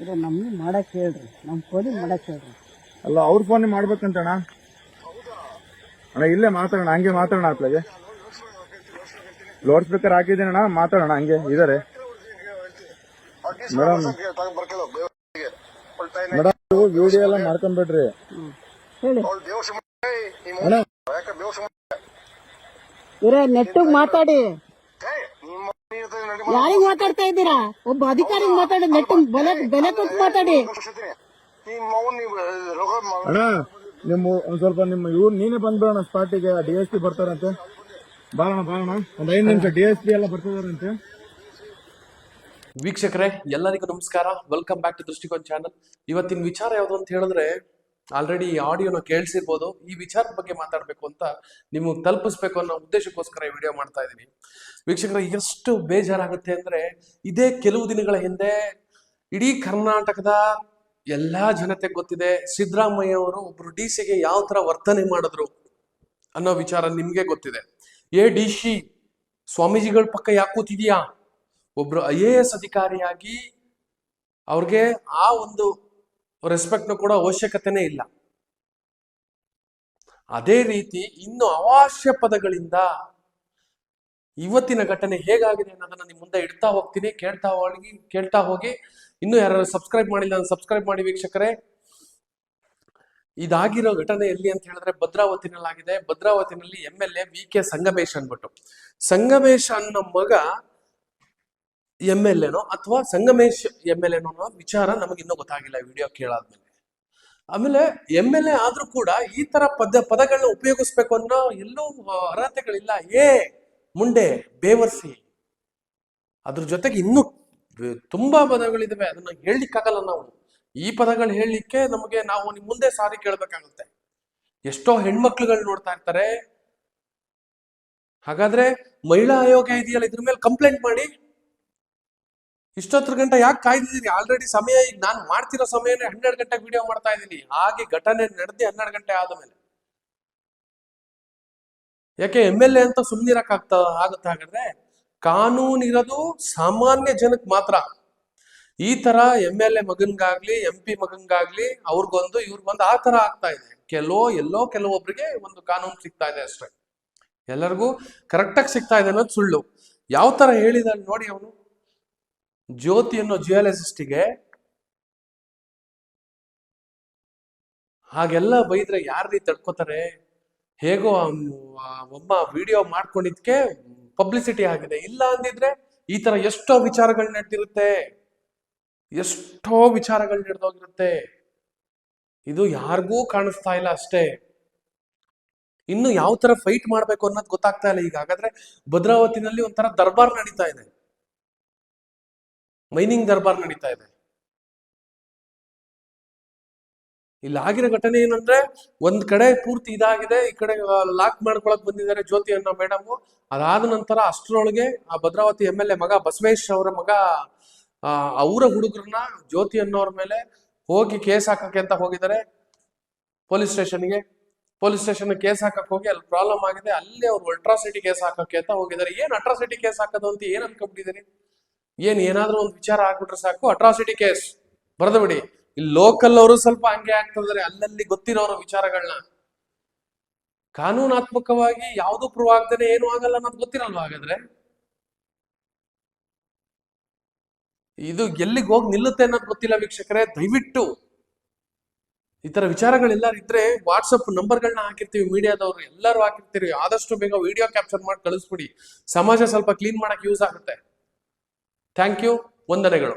ಇದು ನಮ್ಗೆ ಮಾಡಕ್ ಹೇಳ್ರಿ. ನಮ್ ಫೋನಿಗೆ ಮಾಡಕ್ ಹೇಳ್ರಿ. ಅಲ್ಲ ಅವ್ರ ಫೋನ್ ಮಾಡ್ಬೇಕಂತಣ್ಣ? ಅಣ್ಣ ಇಲ್ಲೇ ಮಾತಾಡೋಣ ಹಂಗೆ ಮಾತಾಡೋಣ ಅತ್ಲಾಗೆ. ಲೌಡ್ ಸ್ಪೀಕರ್ ಹಾಕಿದ್ದೀನಣ್ಣ ಮಾತಾಡೋಣ ಹಂಗೆ ಇದಾರೆ. ಮೇಡಮ್ ಮೇಡಮ್ ವಿಡಿಯೋ ಎಲ್ಲ ಇವ್ರೆ ನೆಟ್ಟಿಗೆ ಮಾತಾಡಿ. ಯಾರಿಗ್ ಮಾತಾಡ್ತಾ ಇದ್ದೀರಾ? ಒಬ್ಬ ಅಧಿಕಾರಿಗೆ ಮಾತಾಡಿ ನೆಟ್ಟಿಗೆ ಬೆಲೆ ಬೆಲೆ ಕೊಟ್ಟು ಮಾತಾಡಿ. ಅಣ್ಣ ನಿಮ್ಮ ಒಂದ್ ಸ್ವಲ್ಪ ನಿಮ್ಮ ಇವ್ರು ನೀನೇ ಬಂದ್ಬಿಡೋಣ ಸ್ಪಾಟಿಗೆ ಡಿ ಎಸ್ ಪಿ ಬರ್ತಾರಂತೆ. ಬಾರಣ ಬಾರಣ ಒಂದ್ ಐದು ನಿಮಿಷ ಡಿ ಎಸ್ ಪಿ ಎಲ್ಲ ಬರ್ತಿದಾರಂತೆ. ವೀಕ್ಷಕರೇ ಎಲ್ಲರಿಗೂ ನಮಸ್ಕಾರ. Welcome back to Drishtikon channel ಇವತ್ತಿನ ವಿಚಾರ ಯಾವ್ದು ಅಂತ ಹೇಳಿದ್ರೆ ಆಲ್ರೆಡಿ ಈ ಆಡಿಯೋನ ಕೇಳಿಸಿರ್ಬೋದು, ಈ ವಿಚಾರದ ಬಗ್ಗೆ ಮಾತಾಡಬೇಕು ಅಂತ ನಿಮಗೆ ತಲುಪಿಸ್ಬೇಕು ಅನ್ನೋ ಉದ್ದೇಶಕ್ಕೋಸ್ಕರ ಈ ವಿಡಿಯೋ ಮಾಡ್ತಾ ಇದ್ದೀನಿ ವೀಕ್ಷಕರ, ಎಷ್ಟು ಬೇಜಾರಾಗುತ್ತೆ ಅಂದ್ರೆ ಇದೇ ಕೆಲವು ದಿನಗಳ ಹಿಂದೆ ಇಡೀ ಕರ್ನಾಟಕದ ಎಲ್ಲಾ ಜನತೆ ಗೊತ್ತಿದೆ ಸಿದ್ದರಾಮಯ್ಯ ಅವರು ಒಬ್ರು ಡಿ ಸಿಗೆ ಯಾವ ತರ ವರ್ತನೆ ಮಾಡಿದ್ರು ಅನ್ನೋ ವಿಚಾರ ನಿಮ್ಗೆ ಗೊತ್ತಿದೆ. ಏ, ಡಿ ಸಿ, ಸ್ವಾಮೀಜಿಗಳ ಪಕ್ಕ ಯಾಕೆ ಕೂತಿದ್ಯಾ? ಒಬ್ರು ಐ ಎ ಎಸ್ ಅಧಿಕಾರಿಯಾಗಿ ಅವ್ರಿಗೆ ಆ ಒಂದು ರೆಸ್ಪೆಕ್ಟ್ನ ಕೂಡ ಅವಶ್ಯಕತೆನೇ ಇಲ್ಲ. ಅದೇ ರೀತಿ ಇನ್ನು ಅವಾಶ್ಯ ಪದಗಳಿಂದ ಇವತ್ತಿನ ಘಟನೆ ಹೇಗಾಗಿದೆ ಅನ್ನೋದನ್ನ ನಿಮ್ಮ ಮುಂದೆ ಇಡ್ತಾ ಹೋಗ್ತೀನಿ, ಕೇಳ್ತಾ ಹೋಗಿ ಕೇಳ್ತಾ ಹೋಗಿ. ಇನ್ನು ಯಾರು ಸಬ್ಸ್ಕ್ರೈಬ್ ಮಾಡಿಲ್ಲ ಸಬ್ಸ್ಕ್ರೈಬ್ ಮಾಡಿ ವೀಕ್ಷಕರೇ. ಇದಾಗಿರೋ ಘಟನೆ ಎಲ್ಲಿ ಅಂತ ಹೇಳಿದ್ರೆ ಭದ್ರಾವತಿನಲ್ಲಾಗಿದೆ. ಭದ್ರಾವತಿನಲ್ಲಿ M L A V K Sangamesh ಅನ್ಬಿಟ್ಟು ಸಂಗಮೇಶ್ ಅನ್ನೋ ಮಗ ಎಂ ಎಲ್ ಎನೋ ಅಥವಾ ಸಂಗಮೇಶ್ ಎಂ ಎಲ್ ಎನೋ ಅನ್ನೋ ವಿಚಾರ ನಮಗೆ ಇನ್ನೂ ಗೊತ್ತಾಗಿಲ್ಲ ವಿಡಿಯೋ ಕೇಳಾದ್ಮೇಲೆ. ಆಮೇಲೆ ಎಂ ಎಲ್ ಎ ಆದ್ರೂ ಕೂಡ ಈ ತರ ಪದ ಪದಗಳನ್ನ ಉಪಯೋಗಿಸ್ಬೇಕು ಅನ್ನೋ ಎಲ್ಲೂ ಅರ್ಹತೆಗಳಿಲ್ಲ. ಏ, ಮುಂಡೆ, ಬೇವರ್ಸಿ. ಅದ್ರ ಜೊತೆಗೆ ಇನ್ನೂ ತುಂಬಾ ಪದಗಳಿದಾವೆ. ಅದನ್ನ ಹೇಳಲಿಕ್ಕಾಗಲ್ಲ ನಾವು. ಈ ಪದಗಳು ಹೇಳಲಿಕ್ಕೆ ನಮಗೆ ನಾವು ನಿಮ್ ಮುಂದೆ ಸಾರಿ ಕೇಳ್ಬೇಕಾಗುತ್ತೆ. ಎಷ್ಟೋ ಹೆಣ್ಮಕ್ಳುಗಳು ನೋಡ್ತಾ ಇರ್ತಾರೆ. ಹಾಗಾದ್ರೆ ಮಹಿಳಾ ಆಯೋಗ ಇದೆಯಲ್ಲ, ಇದ್ರ ಮೇಲೆ ಕಂಪ್ಲೇಂಟ್ ಮಾಡಿ ಇಷ್ಟೊತ್ತರ ಗಂಟೆ ಯಾಕೆ ಕಾಯ್ದಿದ್ದೀರಿ? ಆಲ್ರೆಡಿ ಸಮಯ ಈಗ ನಾನು ಮಾಡ್ತಿರೋ ಸಮಯನೇ ಹನ್ನೆರಡು ಗಂಟೆಗೆ ವಿಡಿಯೋ ಮಾಡ್ತಾ ಇದ್ದೀನಿ. ಹಾಗೆ ಘಟನೆ ನಡೆದಿ ಹನ್ನೆರಡು ಗಂಟೆ ಆದ ಮೇಲೆ ಯಾಕೆ ಎಂ ಎಲ್ ಎ ಅಂತ ಸುಮ್ನಿರಕ್ ಆಗ್ತಾ ಆಗುತ್ತೆ ಹಾಗಾದ್ರೆ? ಕಾನೂನು ಇರೋದು ಸಾಮಾನ್ಯ ಜನಕ್ಕೆ ಮಾತ್ರ. ಈ ತರ ಎಂ ಎಲ್ ಎ ಮಗನ್ಗಾಗ್ಲಿ ಎಂ ಪಿ ಮಗನ್ಗಾಗ್ಲಿ ಅವ್ರಿಗೊಂದು, ಇವ್ರಿಗೊಂದು ಆ ತರ ಆಗ್ತಾ ಇದೆ. ಕೆಲೋ, ಎಲ್ಲೋ ಕೆಲವೊಬ್ರಿಗೆ ಒಂದು ಕಾನೂನು ಸಿಗ್ತಾ ಇದೆ ಅಷ್ಟೇ. ಎಲ್ಲರಿಗೂ ಕರೆಕ್ಟಾಗಿ ಸಿಗ್ತಾ ಇದೆ ಅನ್ನೋದು ಸುಳ್ಳು. ಯಾವ ತರ ಹೇಳಿದ ನೋಡಿ ಅವನು? ಜ್ಯೋತಿ ಅನ್ನೋ ಜಿಯಾಲಜಿಸ್ಟಿಗೆ ಹಾಗೆಲ್ಲ ಬೈದ್ರೆ ಯಾರ್ರೀ ತಡ್ಕೋತಾರೆ? ಹೇಗೋ ಒಬ್ಬ ವಿಡಿಯೋ ಮಾಡ್ಕೊಂಡಿದ್ಕೆ ಪಬ್ಲಿಸಿಟಿ ಆಗಿದೆ. ಇಲ್ಲ ಅಂದಿದ್ರೆ ಈ ತರ ಎಷ್ಟೋ ವಿಚಾರಗಳು ನಡೆದಿರುತ್ತೆ. ಎಷ್ಟೋ ವಿಚಾರಗಳು ನಡೆದೋಗಿರುತ್ತೆ ಇದು ಯಾರಿಗೂ ಕಾಣಿಸ್ತಾ ಇಲ್ಲ ಅಷ್ಟೇ. ಇನ್ನು ಯಾವ ತರ ಫೈಟ್ ಮಾಡ್ಬೇಕು ಅನ್ನೋದು ಗೊತ್ತಾಗ್ತಾ ಇಲ್ಲ ಈಗ. ಹಾಗಾದ್ರೆ ಭದ್ರಾವತಿನಲ್ಲಿ ಒಂಥರ ದರ್ಬಾರ್ ನಡೀತಾ ಇದೆ. ಮೈನಿಂಗ್ ದರ್ಬಾರ್ ನಡೀತಾ ಇದೆ. ಇಲ್ಲಿ ಆಗಿರೋ ಘಟನೆ ಏನಂದ್ರೆ, ಒಂದ್ ಕಡೆ ಪೂರ್ತಿ ಇದಾಗಿದೆ, ಈ ಕಡೆ ಲಾಕ್ ಮಾಡ್ಕೊಳಕ್ ಬಂದಿದ್ದಾರೆ ಜ್ಯೋತಿ ಅನ್ನೋ ಮೇಡಮ್. ಅದಾದ ನಂತರ ಅಷ್ಟರೊಳಗೆ ಆ ಭದ್ರಾವತಿ ಎಂ ಎಲ್ ಎ ಮಗ ಬಸವೇಶ್ ಅವರ ಮಗ ಅವರ ಹುಡುಗರನ್ನ ಜ್ಯೋತಿ ಅನ್ನೋರ ಮೇಲೆ ಹೋಗಿ ಕೇಸ್ ಹಾಕಕ್ಕೆ ಅಂತ ಹೋಗಿದ್ದಾರೆ. ಪೊಲೀಸ್ ಸ್ಟೇಷನ್ಗೆ. ಪೊಲೀಸ್ ಸ್ಟೇಷನ್ ಕೇಸ್ ಹಾಕಕ್ ಹೋಗಿ ಅಲ್ಲಿ ಪ್ರಾಬ್ಲಮ್ ಆಗಿದೆ. ಅಲ್ಲಿ ಅವ್ರು ಅಲ್ಟ್ರಾಸಿಟಿ ಕೇಸ್ ಹಾಕಕ್ಕೆ ಅಂತ ಹೋಗಿದ್ದಾರೆ. ಏನ್ ಅಟ್ರಾಸಿಟಿ ಕೇಸ್ ಹಾಕೋದು ಅಂತ ಏನ್ ಅನ್ಕೊಂಡ್ಬಿಟ್ಟಿದ್ದೀರಿ? ಏನ್ ಏನಾದ್ರೂ ಒಂದು ವಿಚಾರ ಆಗ್ಬಿಟ್ರೆ ಸಾಕು. ಅಟ್ರಾಸಿಟಿ ಕೇಸ್ ಬರೆದು ಬಿಡಿ ಇಲ್ಲಿ ಲೋಕಲ್ ಅವರು ಸ್ವಲ್ಪ ಹಂಗೆ ಆಗ್ತಿದ್ದಾರೆ ಅಲ್ಲಲ್ಲಿ ಗೊತ್ತಿರೋರು ವಿಚಾರಗಳನ್ನ ಕಾನೂನಾತ್ಮಕವಾಗಿ ಯಾವುದು ಪ್ರೂವ್ ಆಗ್ದೇನೆ ಏನು ಆಗಲ್ಲ ಅನ್ನೋದು ಗೊತ್ತಿರಲ್ವಾ ಹಾಗಾದ್ರೆ? ಇದು ಎಲ್ಲಿಗೆ ಹೋಗಿ ನಿಲ್ಲುತ್ತೆ ಅನ್ನೋದು ಗೊತ್ತಿಲ್ಲ ವೀಕ್ಷಕರೇ. ದಯವಿಟ್ಟು ಈ ತರ ವಿಚಾರಗಳೆಲ್ಲ ಇದ್ರೆ ವಾಟ್ಸಪ್ ನಂಬರ್ಗಳನ್ನ ಹಾಕಿರ್ತೀವಿ ಮೀಡಿಯಾದವರು. ಎಲ್ಲರೂ ಹಾಕಿರ್ತೀವಿ ಆದಷ್ಟು ಬೇಗ ವಿಡಿಯೋ ಕ್ಯಾಪ್ಚರ್ ಮಾಡಿ ಕಳಿಸ್ಬಿಡಿ. ಸಮಾಜ ಸ್ವಲ್ಪ ಕ್ಲೀನ್ ಮಾಡಕ್ ಯೂಸ್ ಆಗುತ್ತೆ. ಥ್ಯಾಂಕ್ ಯು ವಂದನೆಗಳು